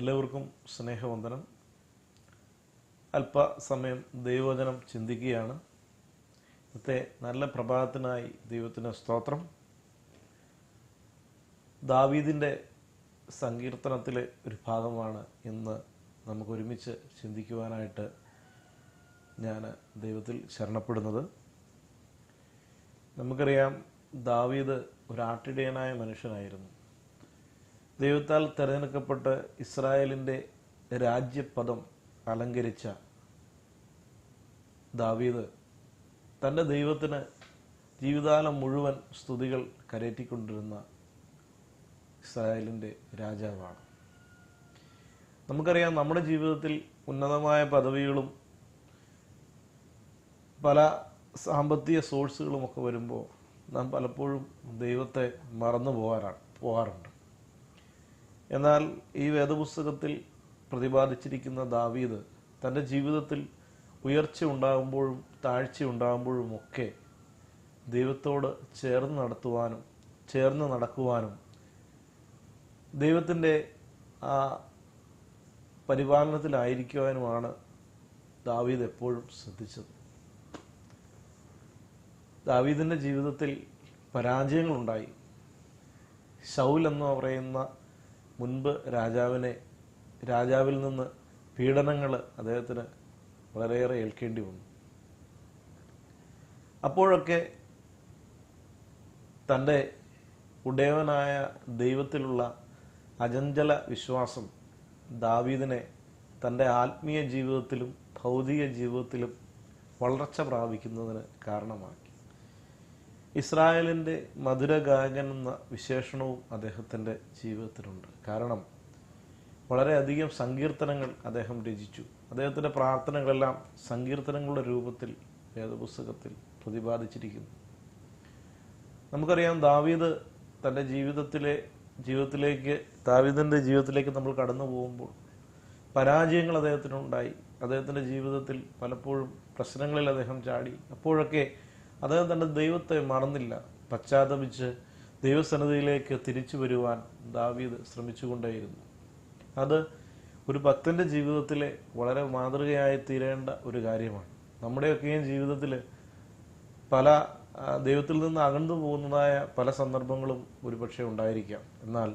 എല്ലാവർക്കും സ്നേഹവന്ദനം. അല്പസമയം ദൈവവചനം ചിന്തിക്കുകയാണ്. ഇന്നത്തെ നല്ല പ്രഭാതത്തിനായി ദൈവത്തിന് സ്തോത്രം. ദാവീദിന്റെ സങ്കീർത്തനത്തിലെ ഒരു ഭാഗമാണ് ഇന്ന് നമുക്ക് ഒരുമിച്ച് ചിന്തിക്കുവാനായിട്ട് ഞാൻ ദൈവത്തിൽ ശരണപ്പെടുന്നത്. നമുക്കറിയാം ദാവീദ് ഒരാട്ടിടയനായ മനുഷ്യനായിരുന്നു. ദൈവത്താൽ തിരഞ്ഞെടുക്കപ്പെട്ട് ഇസ്രായേലിന്റെ രാജ്യപദം അലങ്കരിച്ച ദാവീദ് തന്റെ ദൈവത്തിന് ജീവിതകാലം മുഴുവൻ സ്തുതികൾ കരയറ്റിക്കൊണ്ടിരുന്ന ഇസ്രായേലിന്റെ രാജാവാണ്. നമുക്കറിയാം നമ്മുടെ ജീവിതത്തിൽ ഉന്നതമായ പദവികളും പല സാമ്പത്തിക സോഴ്സുകളും ഒക്കെ വരുമ്പോൾ നാം പലപ്പോഴും ദൈവത്തെ മറന്നു പോകാറാണ് പോകാറുണ്ട്. എന്നാൽ ഈ വേദപുസ്തകത്തിൽ പ്രതിപാദിച്ചിരിക്കുന്ന ദാവീദ് തന്റെ ജീവിതത്തിൽ ഉയർച്ച ഉണ്ടാകുമ്പോഴും താഴ്ച ഉണ്ടാകുമ്പോഴും ഒക്കെ ദൈവത്തോട് ചേർന്ന് നടത്തുവാനും ചേർന്ന് നടക്കുവാനും ദൈവത്തിന്റെ ആ പരിപാലനത്തിലായിരിക്കുവാനുമാണ് ദാവീദ് എപ്പോഴും ശ്രദ്ധിച്ചത്. ദാവീദിന്റെ ജീവിതത്തിൽ പരാജയങ്ങളുണ്ടായി. ഷൗൽ എന്ന് പറയുന്ന മുൻപ് രാജാവിനെ രാജാവിൽ നിന്ന് പീഡനങ്ങൾ അദ്ദേഹത്തിന് വളരെയേറെ ഏൽക്കേണ്ടി വന്നു. അപ്പോഴൊക്കെ തന്റെ ഉടയവനായ ദൈവത്തിലുള്ള അജഞ്ചല വിശ്വാസം ദാവീദിനെ തന്റെ ആത്മീയ ജീവിതത്തിലും ഭൗതിക ജീവിതത്തിലും വളർച്ച പ്രാപിക്കുന്നതിന് കാരണമാക്കി ഇസ്രായേലിന്റെ മധുരഗായകൻ എന്ന വിശേഷണവും അദ്ദേഹത്തിന്റെ ജീവിതത്തിലുണ്ട്. കാരണം വളരെയധികം സങ്കീർത്തനങ്ങൾ അദ്ദേഹം രചിച്ചു. അദ്ദേഹത്തിന്റെ പ്രാർത്ഥനകളെല്ലാം സങ്കീർത്തനങ്ങളുടെ രൂപത്തിൽ വേദപുസ്തകത്തിൽ പ്രതിപാദിച്ചിരിക്കുന്നു. നമുക്കറിയാം ദാവീദ് തന്റെ ജീവിതത്തിലെ ജീവിതത്തിലേക്ക് ദാവീദിന്റെ ജീവിതത്തിലേക്ക് നമ്മൾ കടന്നു പോകുമ്പോൾ പരാജയങ്ങൾ അദ്ദേഹത്തിനുണ്ടായി. അദ്ദേഹത്തിന്റെ ജീവിതത്തിൽ പലപ്പോഴും പ്രശ്നങ്ങളിൽ അദ്ദേഹം ചാടി. അപ്പോഴൊക്കെ അദ്ദേഹം തന്റെ ദൈവത്തെ മറന്നില്ല. പശ്ചാത്തപിച്ച് ദൈവസന്നിധിയിലേക്ക് തിരിച്ചു വരുവാൻ ദാവീദ് ശ്രമിച്ചുകൊണ്ടേയിരുന്നു. അത് ഒരു ഭക്തന്റെ ജീവിതത്തിലെ വളരെ മാതൃകയായി തീരേണ്ട ഒരു കാര്യമാണ്. നമ്മുടെയൊക്കെയും ജീവിതത്തിൽ പല ദൈവത്തിൽ നിന്ന് അകന്നു പോകുന്നതായ പല സന്ദർഭങ്ങളും ഒരുപക്ഷെ ഉണ്ടായിരിക്കാം. എന്നാൽ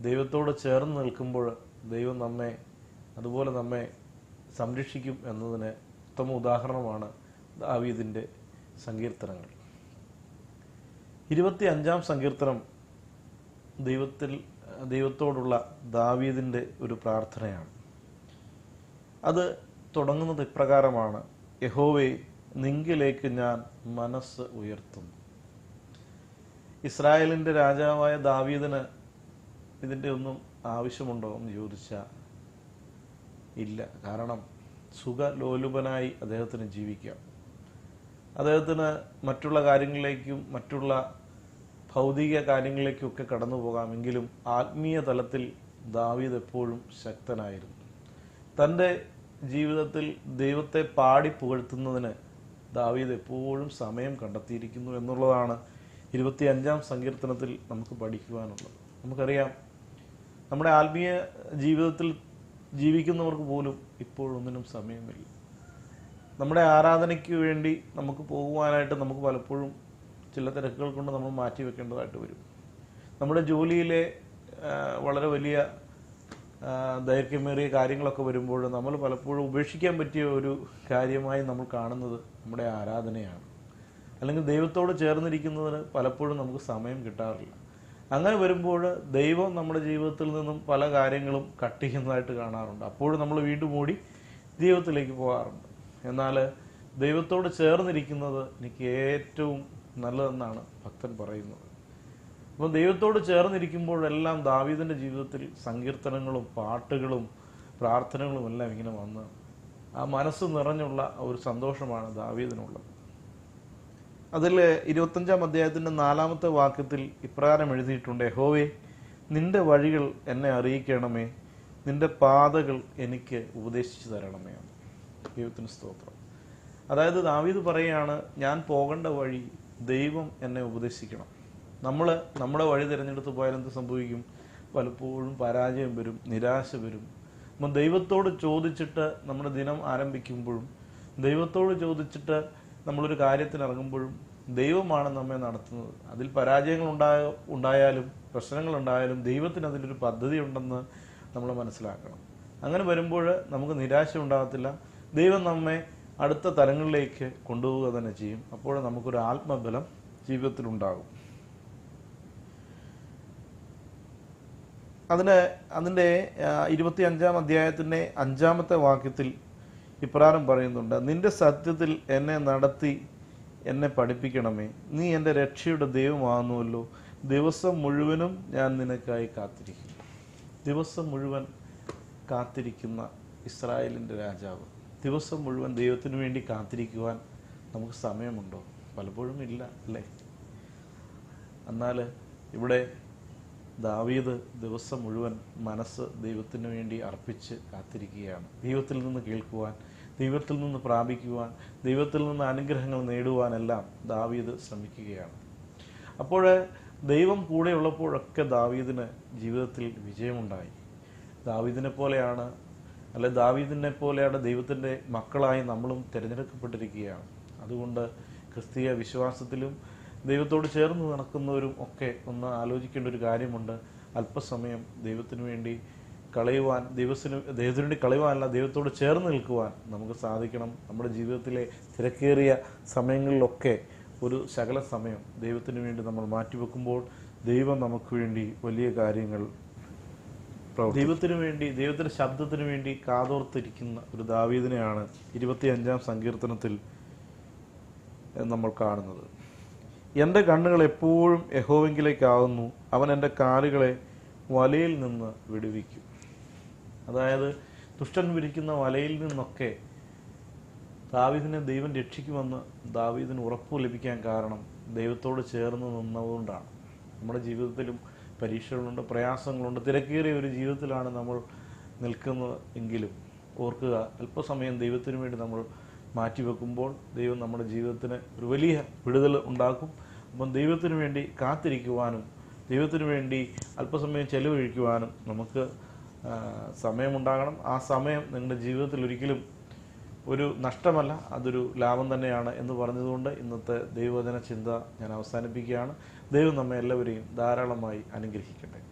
ദൈവത്തോട് ചേർന്ന് നിൽക്കുമ്പോൾ ദൈവം നമ്മെ അതുപോലെ നമ്മെ സംരക്ഷിക്കും എന്നതിന് ഉത്തമ ഉദാഹരണമാണ് ദാവീദിന്റെ സങ്കീർത്തനങ്ങൾ. ഇരുപത്തി അഞ്ചാം സങ്കീർത്തനം ദൈവത്തിൽ ദൈവത്തോടുള്ള ദാവീദിന്റെ ഒരു പ്രാർത്ഥനയാണ്. അത് തുടങ്ങുന്നത് ഇപ്രകാരമാണ് യഹോവെ നിങ്കിലേക്ക് ഞാൻ മനസ്സ് ഉയർത്തുന്നു. ഇസ്രായേലിന്റെ രാജാവായ ദാവീദിന് ഇതിന്റെ ഒന്നും ആവശ്യമുണ്ടോ എന്ന് ചോദിച്ചാൽ ഇല്ല. കാരണം സുഖലോലുപനായി അദ്ദേഹത്തിന് ജീവിക്കാം. അദ്ദേഹത്തിന് മറ്റുള്ള കാര്യങ്ങളിലേക്കും മറ്റുള്ള ഭൗതിക കാര്യങ്ങളിലേക്കും ഒക്കെ കടന്നു പോകാമെങ്കിലും ആത്മീയ തലത്തിൽ ദാവീദ് എപ്പോഴും ശക്തനായിരുന്നു. തന്റെ ജീവിതത്തിൽ ദൈവത്തെ പാടി പുകഴ്ത്തുന്നതിന് ദാവീദ് എപ്പോഴും സമയം കണ്ടെത്തിയിരിക്കുന്നു എന്നുള്ളതാണ് ഇരുപത്തി അഞ്ചാം സങ്കീർത്തനത്തിൽ നമുക്ക് പഠിക്കുവാനുള്ളത്. നമുക്കറിയാം നമ്മുടെ ആത്മീയ ജീവിതത്തിൽ ജീവിക്കുന്നവർക്ക് പോലും ഇപ്പോഴൊന്നിനും സമയമില്ല. നമ്മുടെ ആരാധനയ്ക്ക് വേണ്ടി നമുക്ക് പോകുവാനായിട്ട് നമുക്ക് പലപ്പോഴും ചില തിരക്കുകൾ കൊണ്ട് നമ്മൾ മാറ്റി വെക്കേണ്ടതായിട്ട് വരും. നമ്മുടെ ജോലിയിലെ വളരെ വലിയ ദൈർഘ്യമേറിയ കാര്യങ്ങളൊക്കെ വരുമ്പോൾ നമ്മൾ പലപ്പോഴും ഉപേക്ഷിക്കാൻ പറ്റിയ ഒരു കാര്യമായി നമ്മൾ കാണുന്നത് നമ്മുടെ ആരാധനയാണ്. അല്ലെങ്കിൽ ദൈവത്തോട് ചേർന്നിരിക്കുന്നതിന് പലപ്പോഴും നമുക്ക് സമയം കിട്ടാറില്ല. അങ്ങനെ വരുമ്പോൾ ദൈവം നമ്മുടെ ജീവിതത്തിൽ നിന്നും പല കാര്യങ്ങളും കട്ട് ചെയ്യുന്നതായിട്ട് കാണാറുണ്ട്. അപ്പോഴും നമ്മൾ വീണ്ടും ഓടി ദൈവത്തിലേക്ക് പോകാറുണ്ട്. എന്നാൽ ദൈവത്തോട് ചേർന്നിരിക്കുന്നത് എനിക്ക് ഏറ്റവും നല്ലതെന്നാണ് ഭക്തൻ പറയുന്നത്. അപ്പം ദൈവത്തോട് ചേർന്നിരിക്കുമ്പോഴെല്ലാം ദാവീദിന്റെ ജീവിതത്തിൽ സങ്കീർത്തനങ്ങളും പാട്ടുകളും പ്രാർത്ഥനകളും എല്ലാം ഇങ്ങനെ വന്ന് ആ മനസ്സ് നിറഞ്ഞുള്ള ഒരു സന്തോഷമാണ് ദാവീദിനുള്ളത്. അതിൽ ഇരുപത്തഞ്ചാം അധ്യായത്തിന്റെ നാലാമത്തെ വാക്യത്തിൽ ഇപ്രകാരം എഴുതിയിട്ടുണ്ട് ഹോവേ നിന്റെ വഴികൾ എന്നെ അറിയിക്കണമേ നിന്റെ പാതകൾ എനിക്ക് ഉപദേശിച്ചു തരണമേ ദൈവത്തിന് സ്തോത്രം. അതായത് ദാവീദ് പറയുകയാണ് ഞാൻ പോകേണ്ട വഴി ദൈവം എന്നെ ഉപദേശിക്കണം. നമ്മൾ നമ്മുടെ വഴി തിരഞ്ഞെടുത്ത് പോയാൽ എന്ത് സംഭവിക്കും? പലപ്പോഴും പരാജയം വരും നിരാശ വരും. അപ്പം ദൈവത്തോട് ചോദിച്ചിട്ട് നമ്മുടെ ദിനം ആരംഭിക്കുമ്പോഴും ദൈവത്തോട് ചോദിച്ചിട്ട് നമ്മളൊരു കാര്യത്തിന് ഇറങ്ങുമ്പോഴും ദൈവമാണ് നമ്മെ നടത്തുന്നത്. അതിൽ പരാജയങ്ങൾ ഉണ്ടായ ഉണ്ടായാലും പ്രശ്നങ്ങൾ ഉണ്ടായാലും ദൈവത്തിന് അതിലൊരു പദ്ധതി ഉണ്ടെന്ന് നമ്മൾ മനസ്സിലാക്കണം. അങ്ങനെ വരുമ്പോൾ നമുക്ക് നിരാശ ഉണ്ടാകത്തില്ല. ദൈവം നമ്മെ അടുത്ത തലങ്ങളിലേക്ക് കൊണ്ടുപോവുക തന്നെ ചെയ്യും. അപ്പോൾ നമുക്കൊരു ആത്മബലം ജീവിതത്തിലുണ്ടാകും. അതിന് അതിന്റെ ഇരുപത്തി അഞ്ചാം അധ്യായത്തിന്റെ അഞ്ചാമത്തെ വാക്യത്തിൽ ഇപ്രകാരം പറയുന്നുണ്ട് നിന്റെ സത്യത്തിൽ എന്നെ നടത്തി എന്നെ പഠിപ്പിക്കണമേ. നീ എന്റെ രക്ഷയുടെ ദൈവമാകുന്നുവല്ലോ. ദിവസം മുഴുവനും ഞാൻ നിനക്കായി കാത്തിരിക്കും ദിവസം മുഴുവൻ കാത്തിരിക്കുന്ന ഇസ്രായേലിന്റെ രാജാവ്. ദിവസം മുഴുവൻ ദൈവത്തിന് വേണ്ടി കാത്തിരിക്കുവാൻ നമുക്ക് സമയമുണ്ടോ? പലപ്പോഴും ഇല്ല അല്ലേ? എന്നാൽ ഇവിടെ ദാവീദ് ദിവസം മുഴുവൻ മനസ്സ് ദൈവത്തിന് വേണ്ടി അർപ്പിച്ച് കാത്തിരിക്കുകയാണ്. ദൈവത്തിൽ നിന്ന് കേൾക്കുവാൻ ദൈവത്തിൽ നിന്ന് പ്രാപിക്കുവാൻ ദൈവത്തിൽ നിന്ന് അനുഗ്രഹങ്ങൾ നേടുവാനെല്ലാം ദാവീദ് ശ്രമിക്കുകയാണ്. അപ്പോൾ ദൈവം കൂടെയുള്ളപ്പോഴൊക്കെ ദാവീദിന് ജീവിതത്തിൽ വിജയമുണ്ടായി. ദാവീദിനെ പോലെയാണ് അല്ലെ ദാവീദിനെ പോലെയാണ് ദൈവത്തിന്റെ മക്കളായി നമ്മളും തിരഞ്ഞെടുക്കപ്പെട്ടിരിക്കുകയാണ്. അതുകൊണ്ട് ക്രിസ്തീയ വിശ്വാസത്തിലും ദൈവത്തോട് ചേർന്ന് നടക്കുന്നവരും ഒക്കെ ഒന്ന് ആലോചിക്കേണ്ട ഒരു കാര്യമുണ്ട്. അല്പസമയം ദൈവത്തിനു വേണ്ടി കളയുവാൻ ദൈവത്തിന് ദൈവത്തിന് വേണ്ടി കളയുവാനല്ല ദൈവത്തോട് ചേർന്ന് നിൽക്കുവാൻ നമുക്ക് സാധിക്കണം. നമ്മുടെ ജീവിതത്തിലെ തിരക്കേറിയ സമയങ്ങളിലൊക്കെ ഒരു ശകല സമയം ദൈവത്തിന് വേണ്ടി നമ്മൾ മാറ്റിവെക്കുമ്പോൾ ദൈവം നമുക്ക് വേണ്ടി വലിയ കാര്യങ്ങൾ ദൈവത്തിന് വേണ്ടി ദൈവത്തിന്റെ ശബ്ദത്തിനു വേണ്ടി കാതോർത്തിരിക്കുന്ന ഒരു ദാവീദിനെയാണ് ഇരുപത്തി അഞ്ചാം സങ്കീർത്തനത്തിൽ നമ്മൾ കാണുന്നത്. എന്റെ കണ്ണുകൾ എപ്പോഴും യഹോവെങ്കിലേക്കാകുന്നു. അവൻ എന്റെ കാലുകളെ വലയിൽ നിന്ന് വിടുവിക്കും. അതായത് ദുഷ്ടൻ വിരിക്കുന്ന വലയിൽ നിന്നൊക്കെ ദാവീദിനെ ദൈവം രക്ഷിക്കുമെന്ന് ദാവീദിന് ഉറപ്പ് ലഭിക്കാൻ കാരണം ദൈവത്തോട് ചേർന്ന് നിന്നതുകൊണ്ടാണ്. നമ്മുടെ ജീവിതത്തിലും പരീക്ഷകളുണ്ട് പ്രയാസങ്ങളുണ്ട് തിരക്കേറിയ ഒരു ജീവിതത്തിലാണ് നമ്മൾ നിൽക്കുന്നത് എങ്കിലും ഓർക്കുക അല്പസമയം ദൈവത്തിനു വേണ്ടി നമ്മൾ മാറ്റിവെക്കുമ്പോൾ ദൈവം നമ്മുടെ ജീവിതത്തിന് ഒരു വലിയ വിടുതൽ ഉണ്ടാക്കും. അപ്പം ദൈവത്തിനു വേണ്ടി കാത്തിരിക്കുവാനും ദൈവത്തിനു വേണ്ടി അല്പസമയം ചെലവഴിക്കുവാനും നമുക്ക് സമയമുണ്ടാകണം. ആ സമയം നിങ്ങളുടെ ജീവിതത്തിൽ ഒരിക്കലും ഒരു നഷ്ടമല്ല അതൊരു ലാഭം തന്നെയാണ് എന്ന് പറഞ്ഞതുകൊണ്ട് ഇന്നത്തെ ദൈവവചന ചിന്ത ഞാൻ അവസാനിപ്പിക്കുകയാണ്. ദൈവം നമ്മെ എല്ലാവരെയും ധാരാളമായി അനുഗ്രഹിക്കട്ടെ.